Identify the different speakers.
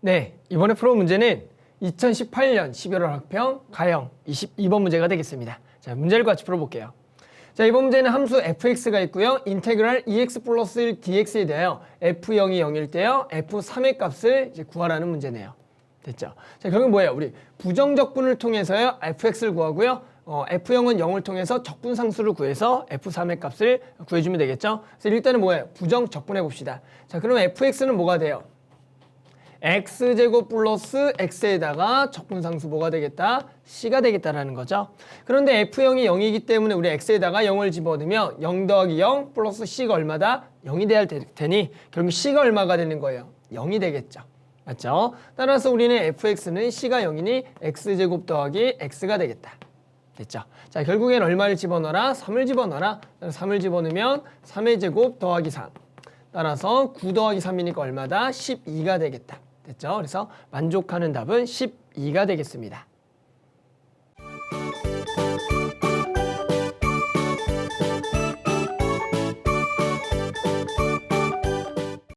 Speaker 1: 네, 이번에 풀어 문제는 2018년 11월 학평 가형 22번 문제가 되겠습니다. 자, 문제를 같이 풀어볼게요. 자, 이번 문제는 함수 fx가 있고요. 인테그랄 ex 플러스 1 dx에 대하여 f0이 0일 때요. f3의 값을 이제 구하라는 문제네요. 됐죠? 자, 결국 뭐예요? 우리 부정적분을 통해서요. fx를 구하고요. 어, f0은 0을 통해서 적분 상수를 구해서 f3의 값을 구해주면 되겠죠? 그래서 일단은 뭐예요? 부정 적분해 봅시다. 자, 그러면 fx는 뭐가 돼요? X제곱 플러스 x에다가 적분상수 뭐가 되겠다? c가 되겠다라는 거죠. 그런데 f0이 0이기 때문에 우리 x에다가 0을 집어넣으면 0 더하기 0 플러스 c가 얼마다? 0이 돼야 될 테니 결국 c가 얼마가 되는 거예요? 0이 되겠죠. 맞죠? 따라서 우리는 fx는 c가 0이니 x제곱 더하기 x가 되겠다. 됐죠? 자, 결국엔 얼마를 집어넣어라? 3을 집어넣어라. 3을 집어넣으면 3의 제곱 더하기 3. 따라서 9 더하기 3이니까 얼마다? 12가 되겠다. 됐죠? 그래서 만족하는 답은 12가 되겠습니다.